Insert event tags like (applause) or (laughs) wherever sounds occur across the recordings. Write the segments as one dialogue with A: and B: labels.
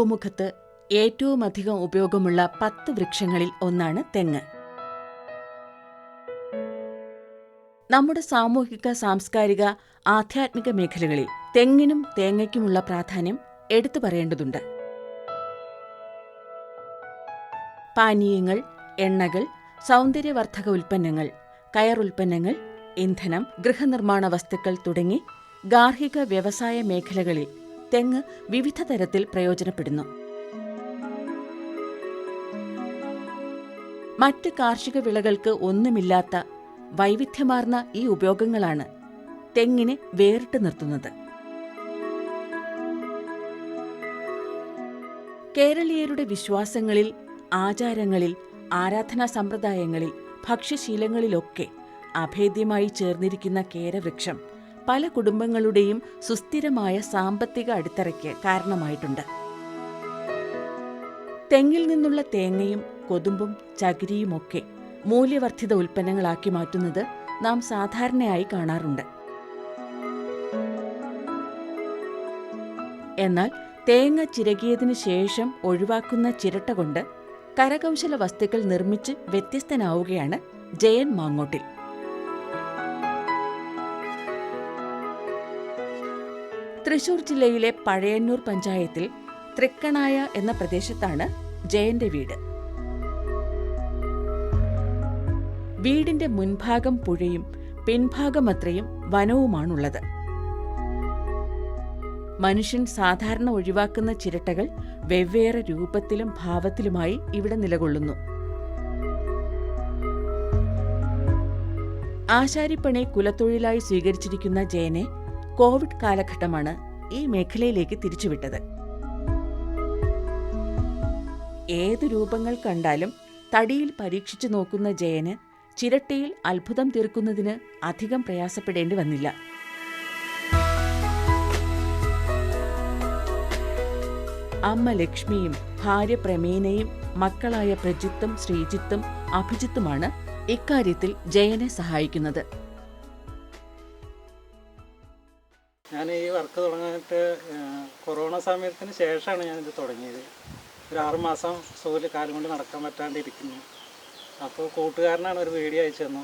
A: ഈ ഭൂമുഖത്ത് ഏറ്റവും അധികം ഉപയോഗമുള്ള പത്ത് വൃക്ഷങ്ങളിൽ ഒന്നാണ് തെങ്ങ്. നമ്മുടെ സാമൂഹിക സാംസ്കാരിക ആധ്യാത്മിക മേഖലകളിൽ തെങ്ങിനും തേങ്ങയ്ക്കുമുള്ള പ്രാധാന്യം എടുത്തു പറയേണ്ടതുണ്ട്. പാനീയങ്ങൾ എണ്ണകൾ സൗന്ദര്യവർദ്ധക ഉൽപ്പന്നങ്ങൾ കയർ ഉൽപ്പന്നങ്ങൾ ഇന്ധനം ഗൃഹനിർമ്മാണ വസ്തുക്കൾ തുടങ്ങി ഗാർഹിക വ്യവസായ മേഖലകളിൽ തെങ്ങ് വിവിധ തരത്തിൽ പ്രയോജനപ്പെടുന്നു. മറ്റ് കാർഷിക വിളകൾക്ക് ഒന്നുമില്ലാത്ത വൈവിധ്യമാർന്ന ഈ ഉപയോഗങ്ങളാണ് തെങ്ങിനെ വേറിട്ട് നിർത്തുന്നത്. കേരളീയരുടെ വിശ്വാസങ്ങളിൽ ആചാരങ്ങളിൽ ആരാധനാ സമ്പ്രദായങ്ങളിൽ ഭക്ഷ്യശീലങ്ങളിലൊക്കെ അഭേദ്യമായി ചേർന്നിരിക്കുന്ന കേരവൃക്ഷം പല കുടുംബങ്ങളുടെയും സുസ്ഥിരമായ സാമ്പത്തിക അടിത്തറയ്ക്ക് കാരണമായിട്ടുണ്ട്. തെങ്ങിൽ നിന്നുള്ള തേങ്ങയും കൊതുമ്പും ചകിരിയുമൊക്കെ മൂല്യവർദ്ധിത ഉൽപ്പന്നങ്ങളാക്കി മാറ്റുന്നത് നാം സാധാരണയായി കാണാറുണ്ട്. എന്നാൽ തേങ്ങ ചിരകിയതിനു ശേഷം ഒഴിവാക്കുന്ന ചിരട്ട കൊണ്ട് കരകൗശല വസ്തുക്കൾ നിർമ്മിച്ച് വ്യത്യസ്തനാവുകയാണ് ജയൻ മാങ്ങോട്ടിൽ. തൃശൂർ ജില്ലയിലെ പഴയന്നൂർ പഞ്ചായത്തിൽ തൃക്കണായ എന്ന പ്രദേശത്താണ് ജയന്റെ വീട്. വീടിന്റെ മുൻഭാഗം പുഴയും പിൻഭാഗം അത്രയും വനവുമാണുള്ളത്. മനുഷ്യൻ സാധാരണ ഒഴിവാക്കുന്ന ചിരട്ടകൾ വെവ്വേറെ രൂപത്തിലും ഭാവത്തിലുമായി ഇവിടെ നിലകൊള്ളുന്നു. ആശാരിപ്പണി കുലത്തൊഴിലായി സ്വീകരിച്ചിരിക്കുന്ന ജയനെ കോവിഡ് കാലഘട്ടമാണ് ഈ മേഖലയിലേക്ക് തിരിച്ചുവിട്ടത്. ഏത് രൂപങ്ങൾ കണ്ടാലും തടിയിൽ പരീക്ഷിച്ചു നോക്കുന്ന ജയന് ചിരട്ടയിൽ അത്ഭുതം തീർക്കുന്നതിന് അധികം പ്രയാസപ്പെടേണ്ടി വന്നില്ല. അമ്മ ലക്ഷ്മിയും ഭാര്യ പ്രമേനയും മക്കളായ പ്രജിത്തും ശ്രീജിത്തും അഭിജിത്തുമാണ് ഇക്കാര്യത്തിൽ ജയനെ സഹായിക്കുന്നത്.
B: ഞാൻ ഈ വർക്ക് തുടങ്ങിയിട്ട് കൊറോണ സമയത്തിന് ശേഷമാണ് ഞാനിത് തുടങ്ങിയത്. ഒരു ആറുമാസം മാസം സുഖിൽ കാലം കൊണ്ട് നടക്കാൻ പറ്റാണ്ടിരിക്കുന്നു. അപ്പോൾ കൂട്ടുകാരനാണ് ഒരു വീഡിയോ അയച്ചു തന്നു.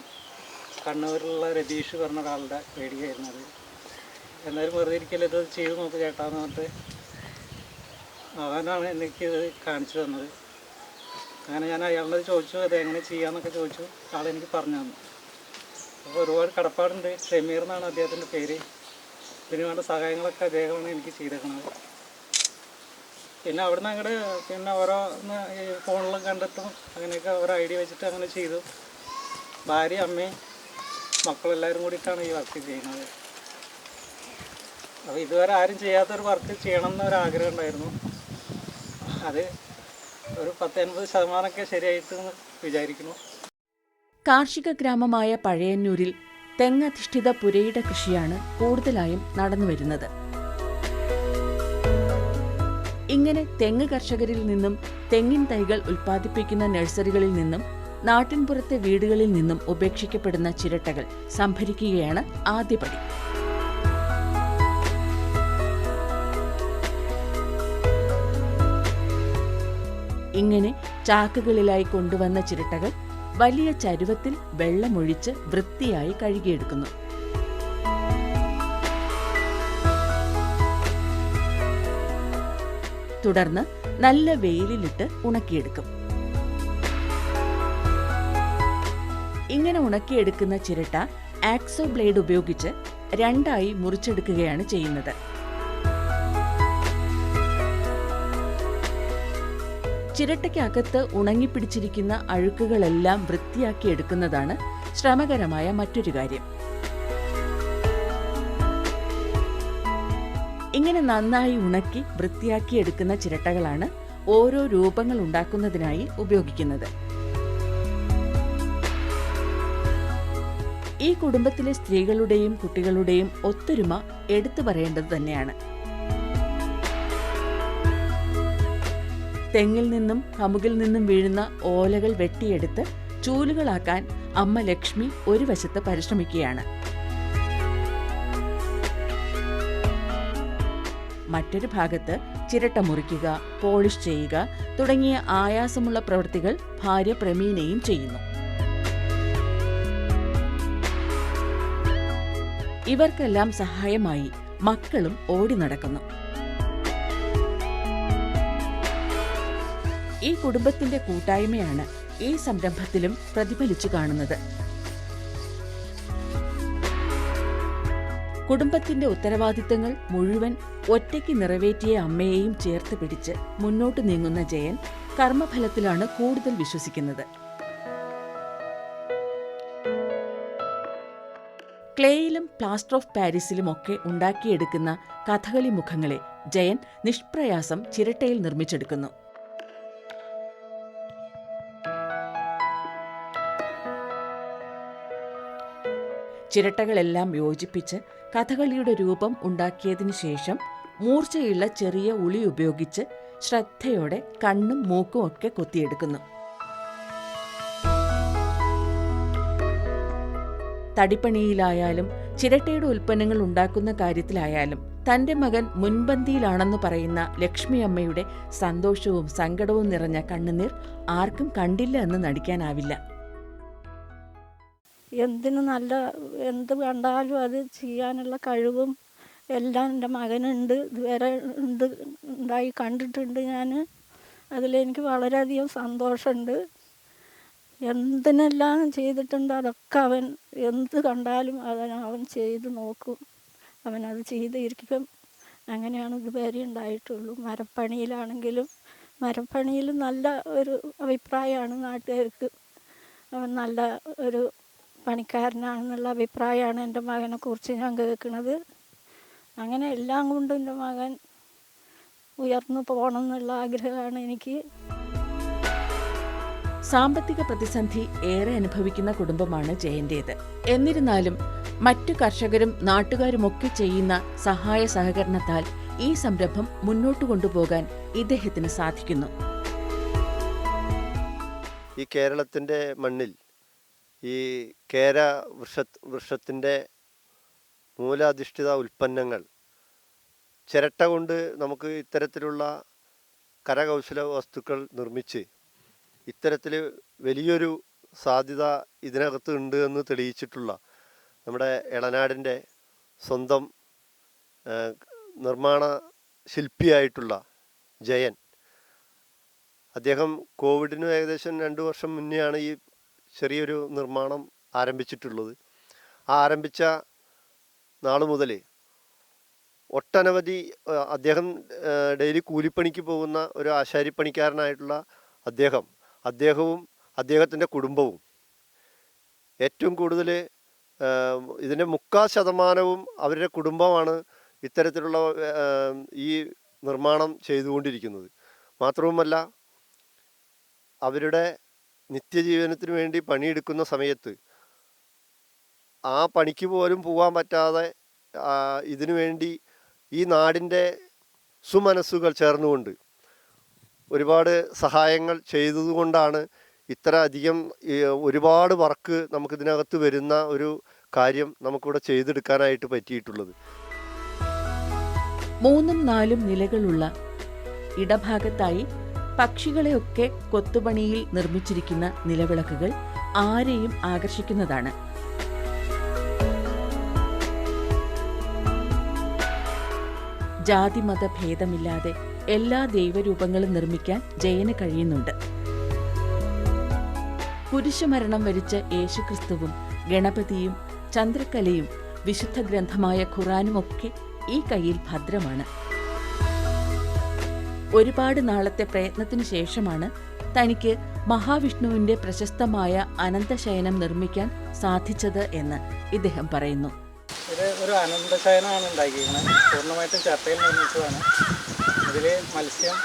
B: കണ്ണൂരിലുള്ള രതീഷ് പറഞ്ഞ ഒരാളുടെ വീഡിയോ അത്. എന്നാലും വെറുതെ ഇരിക്കലത് ഇത് ചെയ്ത് നോക്ക് ചേട്ടാന്ന് പറഞ്ഞിട്ട് അവനാണ് എനിക്കിത് കാണിച്ചു തന്നത്. അങ്ങനെ ഞാൻ അയാളോട് ചോദിച്ചു അത് എങ്ങനെ ചെയ്യാമെന്നൊക്കെ ചോദിച്ചു. ആളെനിക്ക് പറഞ്ഞു തന്നു. അപ്പോൾ ഒരുപാട് കടപ്പാടുണ്ട്. ഷമീർ എന്നാണ് അദ്ദേഹത്തിന്റെ പേര്. ഇതിന് വേണ്ട സഹായങ്ങളൊക്കെ അദ്ദേഹമാണ് എനിക്ക് ചെയ്തേക്കുന്നത് പിന്നെ അവിടുന്ന് അങ്ങോട്ട് പിന്നെ ഓരോ ഈ ഫോണിലും കണ്ടിട്ടും അങ്ങനെയൊക്കെ ഓരോ ഐഡിയ വെച്ചിട്ട് അങ്ങനെ ചെയ്തു. ഭാര്യ അമ്മയും മക്കളെല്ലാവരും കൂടിയിട്ടാണ് ഈ വർക്ക് ചെയ്യുന്നത്. അപ്പോൾ ഇതുവരെ ആരും ചെയ്യാത്തൊരു വർക്ക് ചെയ്യണം എന്നൊരു ആഗ്രഹം ഉണ്ടായിരുന്നു. അത് ഒരു പത്ത് എൺപത് ശതമാനമൊക്കെ ശരിയായിട്ട് വിചാരിക്കുന്നു.
A: കാർഷിക ഗ്രാമമായ പഴയന്നൂരിൽ തെങ്ങധിഷ്ഠിത പുരയിട കൃഷിയാണ് കൂടുതലായും നടന്നുവരുന്നത്. ഇങ്ങനെ തെങ്ങ് കർഷകരിൽ നിന്നും തെങ്ങിൻ തൈകൾ ഉൽപ്പാദിപ്പിക്കുന്ന നഴ്സറികളിൽ നിന്നും നാട്ടിൻപുറത്തെ വീടുകളിൽ നിന്നും ഉപേക്ഷിക്കപ്പെടുന്ന ചിരട്ടകൾ സംഭരിക്കുകയാണ് ആദ്യപടി. ഇങ്ങനെ ചാക്കുകളിലായി കൊണ്ടുവന്ന ചിരട്ടകൾ വലിയ ചരുവത്തിൽ വെള്ളമൊഴിച്ച് വൃത്തിയായി കഴുകിയെടുക്കുന്നു. തുടർന്ന് നല്ല വെയിലിലിട്ട് ഉണക്കിയെടുക്കും. ഇങ്ങനെ ഉണക്കിയെടുക്കുന്ന ചിരട്ട ആക്സോ ബ്ലേഡ് ഉപയോഗിച്ച് രണ്ടായി മുറിച്ചെടുക്കുകയാണ് ചെയ്യുന്നത്. ചിരട്ടയ്ക്കകത്ത് ഉണങ്ങിപ്പിടിച്ചിരിക്കുന്ന അഴുക്കുകളെല്ലാം വൃത്തിയാക്കി എടുക്കുന്നതാണ് ശ്രമകരമായ മറ്റൊരു കാര്യം. ഇങ്ങനെ നന്നായി ഉണക്കി വൃത്തിയാക്കി എടുക്കുന്ന ചിരട്ടകളാണ് ഓരോ രൂപങ്ങൾ ഉണ്ടാക്കുന്നതിനായി ഉപയോഗിക്കുന്നത്. ഈ കുടുംബത്തിലെ സ്ത്രീകളുടെയും കുട്ടികളുടെയും ഒത്തൊരുമ എടുത്തു പറയേണ്ടത് തന്നെയാണ്. തെങ്ങിൽ നിന്നും കമുകിൽ നിന്നും വീഴുന്ന ഓലകൾ വെട്ടിയെടുത്ത് ചൂലുകളാക്കാൻ അമ്മ ലക്ഷ്മി ഒരു വശത്ത് പരിശ്രമിക്കുകയാണ്. മറ്റൊരു ഭാഗത്ത് ചിരട്ട മുറിക്കുക പോളിഷ് ചെയ്യുക തുടങ്ങിയ ആയാസമുള്ള പ്രവൃത്തികൾ ഭാര്യ പ്രമീനയും ചെയ്യുന്നു. ഇവർക്കെല്ലാം സഹായമായി മക്കളും ഓടി നടക്കുന്നു. ഈ കുടുംബത്തിന്റെ കൂട്ടായ്മയാണ് ഈ സംരംഭത്തിലും പ്രതിഫലിച്ചു കാണുന്നത്. കുടുംബത്തിന്റെ ഉത്തരവാദിത്തങ്ങൾ മുഴുവൻ ഒറ്റയ്ക്ക് നിറവേറ്റിയ അമ്മയെയും ചേർത്ത് പിടിച്ച് മുന്നോട്ട് നീങ്ങുന്ന ജയൻ കർമ്മഫലത്തിലാണ് കൂടുതൽ വിശ്വസിക്കുന്നത്. ക്ലേയിലും പ്ലാസ്റ്റർ ഓഫ് പാരീസിലും ഒക്കെ ഉണ്ടാക്കിയെടുക്കുന്ന കഥകളി മുഖങ്ങളെ ജയൻ നിഷ്പ്രയാസം ചിരട്ടയിൽ നിർമ്മിച്ചെടുക്കുന്നു. ചിരട്ടകളെല്ലാം യോജിപ്പിച്ച് കഥകളിയുടെ രൂപം ഉണ്ടാക്കിയതിനു ശേഷം മൂർച്ചയുള്ള ചെറിയ ഉളി ഉപയോഗിച്ച് ശ്രദ്ധയോടെ കണ്ണും മൂക്കും ഒക്കെ കൊത്തിയെടുക്കുന്നു. തടിപ്പണിയിലായാലും ചിരട്ടയുടെ ഉൽപ്പന്നങ്ങൾ ഉണ്ടാക്കുന്ന കാര്യത്തിലായാലും തന്റെ മകൻ മുൻപന്തിയിലാണെന്ന് പറയുന്ന ലക്ഷ്മി അമ്മയുടെ സന്തോഷവും സങ്കടവും നിറഞ്ഞ കണ്ണുനീർ ആർക്കും കണ്ടില്ല എന്ന് നടിക്കാനാവില്ല.
C: എന്തിന് നല്ല എന്ത് കണ്ടാലും അത് ചെയ്യാനുള്ള കഴിവും എല്ലാം എന്റെ മകനുണ്ട്. ഇതുവരെ ഉണ്ട് ഉണ്ടായി കണ്ടിട്ടുണ്ട് ഞാൻ. അതിലെനിക്ക് വളരെയധികം സന്തോഷമുണ്ട്. എന്തിനെല്ലാം ചെയ്തിട്ടുണ്ട് അതൊക്കെ അവൻ എന്ത് കണ്ടാലും അവൻ അവൻ ചെയ്ത് നോക്കും. അവനത് ചെയ്തിരിക്കും. അങ്ങനെയാണ് ഇതുവരെ ഉണ്ടായിട്ടുള്ളൂ. മരപ്പണിയിലാണെങ്കിലും മരപ്പണിയിൽ നല്ല ഒരു അഭിപ്രായമാണ് നാട്ടുകാർക്ക്. അവൻ നല്ല ഒരു പണിക്കാരനാണെന്നുള്ള അഭിപ്രായമാണ് എന്റെ മകനെ കുറിച്ച് ഞാൻ കേൾക്കുന്നത്. അങ്ങനെ എല്ലാം കൊണ്ടും എന്റെ മകൻ ഉയർന്നു പോകണം എന്നുള്ള ആഗ്രഹമാണ് എനിക്ക്.
A: സാമ്പത്തിക പ്രതിസന്ധി ഏറെ അനുഭവിക്കുന്ന കുടുംബമാണ് ജയന്റേത് എന്നിരുന്നാലും മറ്റു കർഷകരും നാട്ടുകാരും ഒക്കെ ചെയ്യുന്ന സഹായ സഹകരണത്താൽ ഈ സംരംഭം മുന്നോട്ട് കൊണ്ടുപോകാൻ ഇദ്ദേഹത്തിന് സാധിക്കുന്നു.
D: ഈ കേരളത്തിന്റെ മണ്ണിൽ ഈ കേര വൃക്ഷ വൃക്ഷത്തിന്റെ മൂലാധിഷ്ഠിത ഉൽപ്പന്നങ്ങൾ ചിരട്ട കൊണ്ട് നമുക്ക് ഇത്തരത്തിലുള്ള കരകൗശല വസ്തുക്കൾ നിർമ്മിച്ച് ഇത്തരത്തിൽ വലിയൊരു സാധ്യത ഇതിനകത്ത് ഉണ്ട് എന്ന് തെളിയിച്ചിട്ടുള്ള നമ്മുടെ ഇളനാടിന്റെ സ്വന്തം നിർമ്മാണ ശില്പിയായിട്ടുള്ള ജയൻ. അദ്ദേഹം കോവിഡിന് ഏകദേശം രണ്ട് വർഷം മുന്നെയാണ് ഈ ചെറിയൊരു നിർമ്മാണം ആരംഭിച്ചിട്ടുള്ളത്. ആ ആരംഭിച്ച നാൾ മുതൽ ഒട്ടനവധി അദ്ദേഹം ഡെയിലി കൂലിപ്പണിക്ക് പോകുന്ന ഒരു ആശാരിപ്പണിക്കാരനായിട്ടുള്ള അദ്ദേഹം അദ്ദേഹവും അദ്ദേഹത്തിന്റെ കുടുംബവും ഏറ്റവും കൂടുതൽ ഇതിന്റെ മുക്കാൽ ശതമാനവും അവരുടെ കുടുംബമാണ് ഇത്തരത്തിലുള്ള ഈ നിർമ്മാണം ചെയ്തുകൊണ്ടിരിക്കുന്നത്. മാത്രവുമല്ല അവരുടെ നിത്യജീവനത്തിന് വേണ്ടി പണിയെടുക്കുന്ന സമയത്ത് ആ പണിക്ക് പോലും പോകാൻ പറ്റാതെ ഇതിനു വേണ്ടി ഈ നാടിന്റെ സുമനസ്സുകൾ ചേർന്നുകൊണ്ട് ഒരുപാട് സഹായങ്ങൾ ചെയ്തതുകൊണ്ടാണ് ഇത്ര അധികം ഒരുപാട് വർക്ക് നമുക്കിതിനകത്ത് വരുന്ന ഒരു കാര്യം നമുക്കിവിടെ ചെയ്തെടുക്കാനായിട്ട് പറ്റിയിട്ടുള്ളത്.
A: മൂന്നും നാലും നിലകളുള്ള ഇടഭാഗത്തായി പക്ഷികളെയൊക്കെ കൊത്തുപണിയിൽ നിർമ്മിച്ചിരിക്കുന്ന നിലവിളക്കുകൾ ആരെയും ആകർഷിക്കുന്നതാണ്. ജാതിമത ഭേദമില്ലാതെ എല്ലാ ദൈവരൂപങ്ങളും നിർമ്മിക്കാൻ ജയന് കഴിയുന്നുണ്ട്. കുരിശുമരണം വരിച്ച യേശുക്രിസ്തുവും ഗണപതിയും ചന്ദ്രക്കലയും വിശുദ്ധ ഗ്രന്ഥമായ ഖുറാനുമൊക്കെ ഈ കയ്യിൽ ഭദ്രമാണ്. ഒരുപാട് നാളത്തെ പ്രയത്നത്തിനു ശേഷമാണ് തനിക്ക് മഹാവിഷ്ണുവിന്റെ പ്രശസ്തമായ അനന്തശയനം നിർമ്മിക്കാൻ സാധിച്ചത് എന്ന് ഇദ്ദേഹം പറയുന്നു.
B: ഇത് ഒരു അനന്തശയനമാണ് ഉണ്ടാക്കിയിരിക്കുന്നത്. പൂർണമായിട്ടും ചട്ടയിൽ നിർമ്മിച്ചതാണ്. ഇതിൽ മത്സ്യം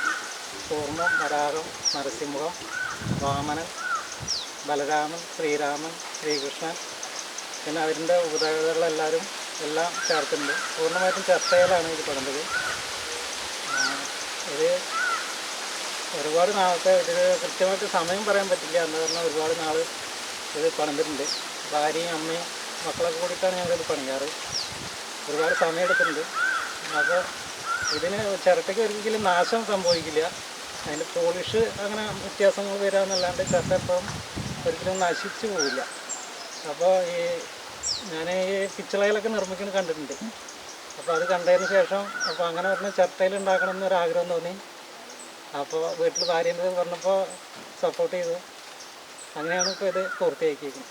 B: കൂർമ്മം വരാഹം നരസിംഹം വാമനൻ ബലരാമൻ ശ്രീരാമൻ ശ്രീകൃഷ്ണൻ പിന്നെ അവരിന്റെ ഉപദേവതകളെല്ലാവരും എല്ലാം ചേർത്തിട്ടുണ്ട്. പൂർണമായിട്ടും ചട്ടയിലാണ് ഇത് ആ, ഇത് ഒരുപാട് നാളത്തെ ഇത് കൃത്യമായിട്ട് സമയം പറയാൻ പറ്റില്ല. എന്ന് പറഞ്ഞാൽ ഒരുപാട് നാൾ ഇത് പണിതിട്ടുണ്ട്. ഭാര്യയും അമ്മയും മക്കളൊക്കെ കൂടിയിട്ടാണ് ഞങ്ങളിത് പണിയാറ്. ഒരുപാട് സമയം എടുത്തിട്ടുണ്ട് അപ്പോൾ ഇതിന് ചിരട്ടയ്ക്ക് ഒരിക്കലും നാശം സംഭവിക്കില്ല. അതിന്റെ പോളിഷ് അങ്ങനെ വ്യത്യാസങ്ങൾ വരാമെന്നല്ലാണ്ട് ചിരട്ട ഇപ്പം ഒരിക്കലും നശിച്ചു പോവില്ല. അപ്പോൾ ഈ ഞാൻ ഈ പിച്ചളയിലൊക്കെ നിർമ്മിക്കുന്നത് കണ്ടിട്ടുണ്ട്. അപ്പോൾ അത് കണ്ടതിന് ശേഷം അപ്പോൾ അങ്ങനെ പറഞ്ഞ ചട്ടയിൽ ഉണ്ടാക്കണം എന്നൊരു ആഗ്രഹം തോന്നി. അപ്പോൾ വീട്ടിൽ ഭാര്യന്റെ പറഞ്ഞപ്പോൾ സപ്പോർട്ട് ചെയ്തു. അങ്ങനെയാണ് ഇപ്പോൾ ഇത് പൂർത്തിയാക്കിയിരിക്കുന്നത്.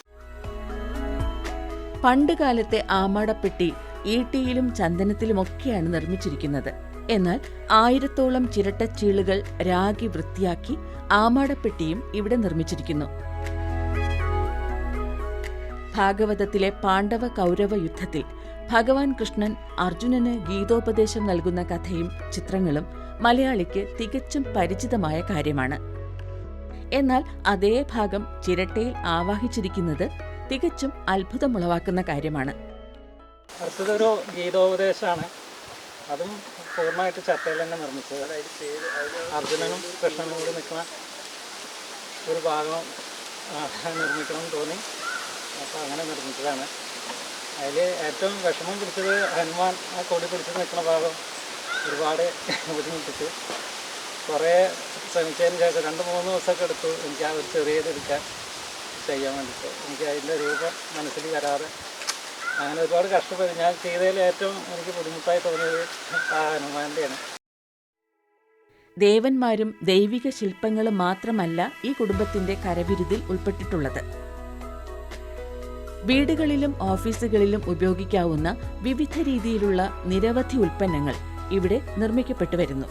A: പണ്ട് കാലത്തെ ആമാടപ്പെട്ടി ഈട്ടിയിലും ചന്ദനത്തിലുമൊക്കെയാണ് നിർമ്മിച്ചിരിക്കുന്നത്. എന്നാൽ ആയിരത്തോളം ചിരട്ടച്ചീളുകൾ രാഗി വൃത്തിയാക്കി ആമാടപ്പെട്ടിയും ഇവിടെ നിർമ്മിച്ചിരിക്കുന്നു. ഭാഗവതത്തിലെ പാണ്ഡവ കൗരവ യുദ്ധത്തിൽ ഭഗവാൻ കൃഷ്ണൻ അർജുനന് ഗീതോപദേശം നൽകുന്ന കഥയും ചിത്രങ്ങളും മലയാളിക്ക് തികച്ചും പരിചിതമായ കാര്യമാണ്. എന്നാൽ അതേ ഭാഗം ചിരട്ടയിൽ ആവാഹിച്ചിരിക്കുന്നത് തികച്ചും അത്ഭുതമുളവാക്കുന്ന കാര്യമാണ്.
B: അടുത്തതൊരു ഗീതോപദേശമാണ്. അതും പൂർണമായിട്ട് ചട്ടയിൽ തന്നെ നിർമ്മിച്ചത്. അർജുനനും കൃഷ്ണനും കൂടി നിൽക്കുന്ന ഒരു ഭാഗം നിർമ്മിക്കണം തോന്നി. അപ്പോൾ അങ്ങനെ നിർമ്മിച്ചതാണ്. അതിൽ ഏറ്റവും വിഷമം പിടിച്ചത് ഹനുമാൻ ആ കൊടി പിടിച്ച് നിൽക്കുന്ന ഭാഗം ഒരുപാട് (laughs) ബുദ്ധിമുട്ടിച്ച്. കുറേ ശ്രമിച്ചതിന് ശേഷം രണ്ട് മൂന്ന് ദിവസമൊക്കെ എടുത്തു എനിക്ക് ആ ഒരു ചെറിയത് എടുക്കാൻ ചെയ്യാൻ വേണ്ടിയിട്ട്. എനിക്ക് അതിന്റെ രൂപം മനസ്സിൽ വരാതെ അങ്ങനെ ഒരുപാട് കഷ്ടപ്പെട്ടു ഞാൻ ചെയ്തതിൽ ഏറ്റവും എനിക്ക് ബുദ്ധിമുട്ടായി തോന്നിയത് ആ ഹനുമാന്റെയാണ്
A: ദേവന്മാരും ദൈവിക ശില്പങ്ങളും മാത്രമല്ല ഈ കുടുംബത്തിന്റെ കരവിരുതിൽ ഉൾപ്പെട്ടിട്ടുള്ളത്. വീടുകളിലും ഓഫീസുകളിലും ഉപയോഗിക്കാവുന്ന വിവിധ രീതിയിലുള്ള നിരവധി ഉൽപ്പന്നങ്ങൾ ഇവിടെ നിർമ്മിക്കപ്പെട്ടു വരുന്നു.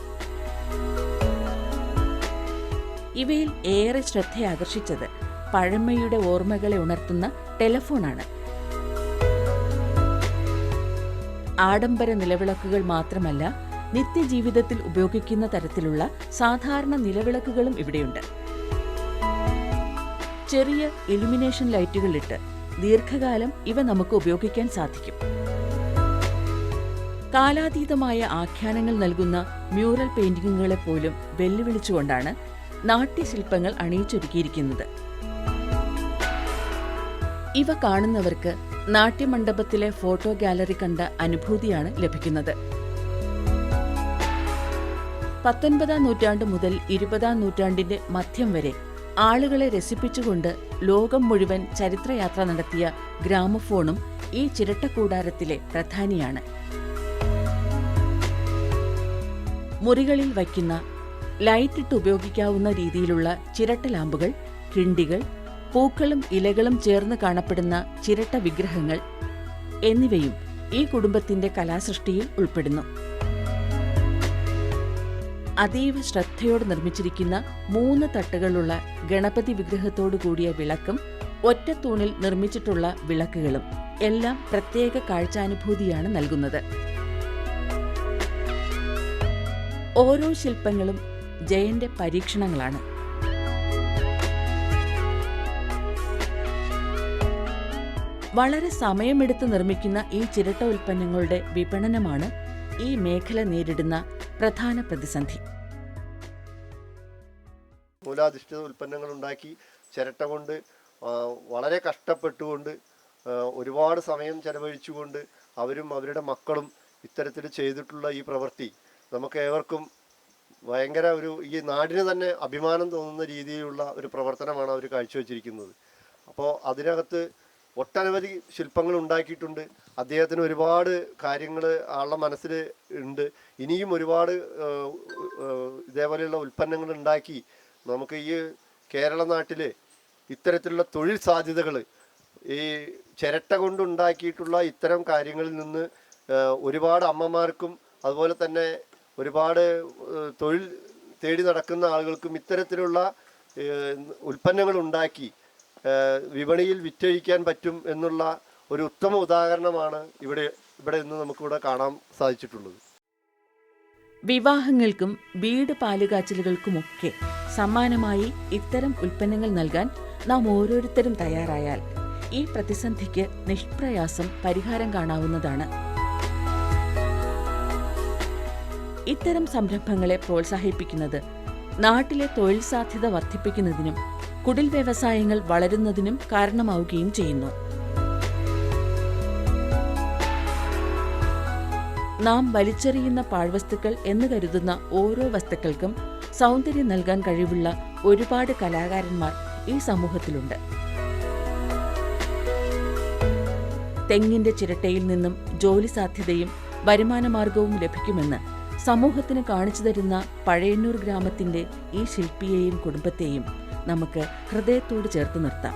A: ഇവയിൽ ഏറെ ശ്രദ്ധയാകർഷിച്ചത് പഴമയുടെ ഓർമ്മകളെ ഉണർത്തുന്ന ടെലഫോണാണ്. ആഡംബര നിലവിളക്കുകൾ മാത്രമല്ല നിത്യജീവിതത്തിൽ ഉപയോഗിക്കുന്ന തരത്തിലുള്ള സാധാരണ നിലവിളക്കുകളും ഇവിടെയുണ്ട്. ചെറിയ ഇലുമിനേഷൻ ലൈറ്റുകളിട്ട് ദീർഘകാലം ഇവ നമുക്ക് ഉപയോഗിക്കാൻ സാധിക്കും. കാലാതീതമായ ആഖ്യാനങ്ങൾ നൽകുന്ന മ്യൂറൽ പെയിന്റിങ്ങുകളെ പോലും വെല്ലുവിളിച്ചുകൊണ്ടാണ് നാട്യശില്പങ്ങൾ അണിയിച്ചൊരുക്കിയിരിക്കുന്നത്. ഇവ കാണുന്നവർക്ക് നാട്യമണ്ഡപത്തിലെ ഫോട്ടോ ഗാലറി കണ്ട അനുഭൂതിയാണ് ലഭിക്കുന്നത്. പത്തൊൻപതാം നൂറ്റാണ്ട് മുതൽ ഇരുപതാം നൂറ്റാണ്ടിന്റെ മധ്യം വരെ ആളുകളെ രസിപ്പിച്ചുകൊണ്ട് ലോകം മുഴുവൻ ചരിത്രയാത്ര നടത്തിയ ഗ്രാമഫോണും ഈ ചിരട്ടക്കൂടാരത്തിലെ പ്രധാനിയാണ്. മുറികളിൽ വയ്ക്കുന്ന ലൈറ്റിട്ട് ഉപയോഗിക്കാവുന്ന രീതിയിലുള്ള ചിരട്ട ലാമ്പുകൾ കിണ്ടികൾ പൂക്കളും ഇലകളും ചേർന്ന് കാണപ്പെടുന്ന ചിരട്ട വിഗ്രഹങ്ങൾ എന്നിവയും ഈ കുടുംബത്തിന്റെ കലാസൃഷ്ടിയിൽ ഉൾപ്പെടുന്നു. അതീവ ശ്രദ്ധയോടെ നിർമ്മിച്ചിരിക്കുന്ന മൂന്ന് തട്ടുകളുള്ള ഗണപതി വിഗ്രഹത്തോടു കൂടിയ വിളക്കും ഒറ്റ തൂണിൽ നിർമ്മിച്ചിട്ടുള്ള വിളക്കുകളും എല്ലാം പ്രത്യേക കാഴ്ചാനുഭൂതിയാണ് നൽകുന്നത്. ഓരോ ശില്പങ്ങളും ജയന്റെ പരീക്ഷണങ്ങളാണ്. വളരെ സമയമെടുത്ത് നിർമ്മിക്കുന്ന ഈ ചിരട്ട ഉൽപ്പന്നങ്ങളുടെ വിപണനമാണ് ഈ മേഖല നേരിടുന്ന പ്രധാന പ്രതിസന്ധി.
D: മൂലാധിഷ്ഠിത ഉൽപ്പന്നങ്ങൾ ഉണ്ടാക്കി ചിരട്ട കൊണ്ട് വളരെ കഷ്ടപ്പെട്ടുകൊണ്ട് ഒരുപാട് സമയം ചെലവഴിച്ചുകൊണ്ട് അവരും അവരുടെ മക്കളും ഇത്തരത്തിൽ ചെയ്തിട്ടുള്ള ഈ പ്രവൃത്തി നമുക്ക് ഏവർക്കും ഭയങ്കര ഒരു ഈ നാടിന് തന്നെ അഭിമാനം തോന്നുന്ന രീതിയിലുള്ള ഒരു പ്രവർത്തനമാണ് അവർ കാഴ്ചവെച്ചിരിക്കുന്നത്. അപ്പോൾ അതിനകത്ത് ഒട്ടനവധി ശില്പങ്ങൾ ഉണ്ടാക്കിയിട്ടുണ്ട്. അദ്ദേഹത്തിന് ഒരുപാട് കാര്യങ്ങൾ ആളുടെ മനസ്സിൽ ഉണ്ട്. ഇനിയും ഒരുപാട് ഇതേപോലെയുള്ള ഉൽപ്പന്നങ്ങൾ ഉണ്ടാക്കി നമുക്ക് ഈ കേരള നാട്ടിൽ ഇത്തരത്തിലുള്ള തൊഴിൽ സാധ്യതകൾ ഈ ചിരട്ട കൊണ്ടുണ്ടാക്കിയിട്ടുള്ള ഇത്തരം കാര്യങ്ങളിൽ നിന്ന് ഒരുപാട് അമ്മമാർക്കും അതുപോലെ തന്നെ ഒരുപാട് തൊഴിൽ തേടി നടക്കുന്ന ആളുകൾക്കും ഇത്തരത്തിലുള്ള ഉൽപ്പന്നങ്ങൾ ഉണ്ടാക്കി വിപണിയിൽ വിറ്റഴിക്കാൻ പറ്റും എന്നുള്ള ഒരു ഉത്തമ ഉദാഹരണമാണ് ഇവിടെ ഇവിടെ ഇന്ന് നമുക്കിവിടെ കാണാൻ സാധിച്ചിട്ടുള്ളത്.
A: വിവാഹങ്ങൾക്കും വീട് പാലുകാച്ചലുകൾക്കുമൊക്കെ സമ്മാനമായി ഇത്തരം ഉൽപ്പന്നങ്ങൾ നൽകാൻ നാം ഓരോരുത്തരും തയ്യാറായാൽ ഈ പ്രതിസന്ധിക്ക് നിഷ്പ്രയാസം പരിഹാരം കാണാവുന്നതാണ്. ഇത്തരം സംരംഭങ്ങളെ പ്രോത്സാഹിപ്പിക്കുന്നത് നാട്ടിലെ തൊഴിൽ സാധ്യത വർദ്ധിപ്പിക്കുന്നതിനും കുടിൽ വ്യവസായങ്ങൾ വളരുന്നതിനും കാരണമാവുകയും ചെയ്യുന്നു. നാം വലിച്ചെറിയുന്ന പാഴ്വസ്തുക്കൾ എന്ന് കരുതുന്ന ഓരോ വസ്തുക്കൾക്കും സൗന്ദര്യം നൽകാൻ കഴിവുള്ള ഒരുപാട് കലാകാരന്മാർ ഈ സമൂഹത്തിലുണ്ട്. തെങ്ങിന്റെ ചിരട്ടയിൽ നിന്നും ജോലി സാധ്യതയും വരുമാനമാർഗവും ലഭിക്കുമെന്ന് സമൂഹത്തിന് കാണിച്ചു തരുന്ന പഴയന്നൂർ ഗ്രാമത്തിന്റെ ഈ ശില്പിയെയും കുടുംബത്തെയും നമുക്ക് ഹൃദയത്തോട് ചേർത്ത് നിർത്താം.